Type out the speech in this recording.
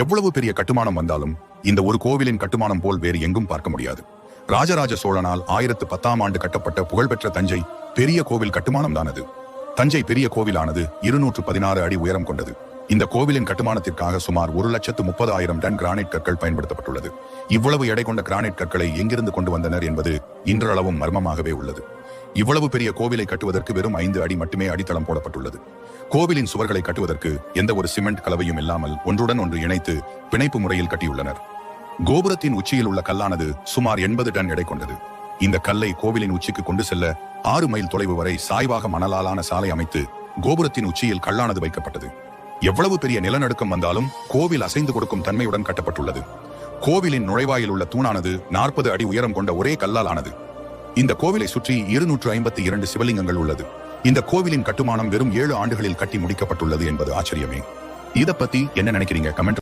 எவ்வளவு பெரிய கட்டுமானம் வந்தாலும் இந்த ஒரு கோவிலின் கட்டுமானம் போல் வேறு எங்கும் பார்க்க முடியாது. ராஜராஜ சோழனால் ஆயிரத்து பத்தாம் ஆண்டு கட்டப்பட்ட புகழ்பெற்ற தஞ்சை பெரிய கோவில் கட்டுமானம் தானது தஞ்சை பெரிய கோவிலானது இருநூற்று பதினாறு அடி உயரம் கொண்டது. இந்த கோவிலின் கட்டுமானத்திற்காக சுமார் ஒரு லட்சத்து முப்பது ஆயிரம் டன் கிரானைட் கற்கள் பயன்படுத்தப்பட்டுள்ளது. இவ்வளவு எடை கொண்ட கிரானைட் கற்களை எங்கிருந்து கொண்டு வந்தனர் என்பது இன்றளவும் மர்மமாகவே உள்ளது. இவ்வளவு பெரிய கோவிலை கட்டுவதற்கு வெறும் ஐந்து அடி மட்டுமே அடித்தளம் போடப்பட்டுள்ளது. கோவிலின் சுவர்களை கட்டுவதற்கு எந்த ஒரு சிமெண்ட் கலவையும் இல்லாமல் ஒன்றுடன் ஒன்று இணைத்து பிணைப்பு முறையில் கட்டியுள்ளனர். கோபுரத்தின் உச்சியில் உள்ள கல்லானது சுமார் எண்பது டன் எடை கொண்டது. இந்த கல்லை கோவிலின் உச்சிக்கு கொண்டு செல்ல ஆறு மைல் தொலைவு வரை சாய்வாக மணலாலான சாலை அமைத்து கோபுரத்தின் உச்சியில் கல்லானது வைக்கப்பட்டது. எவ்வளவு பெரிய நிலநடுக்கம் வந்தாலும் கோவில் அசைந்து கொடுக்கும் தன்மையுடன் கட்டப்பட்டுள்ளது. கோவிலின் நுழைவாயில் உள்ள தூணானது நாற்பது அடி உயரம் கொண்ட ஒரே கல்லால் ஆனது இந்த கோவிலை சுற்றி இருநூற்று ஐம்பத்தி இரண்டு சிவலிங்கங்கள் உள்ளது. இந்த கோவிலின் கட்டுமானம் வெறும் ஏழு ஆண்டுகளில் கட்டி முடிக்கப்பட்டுள்ளது என்பது ஆச்சரியமே. இதை பத்தி என்ன நினைக்கிறீங்க? கமெண்ட்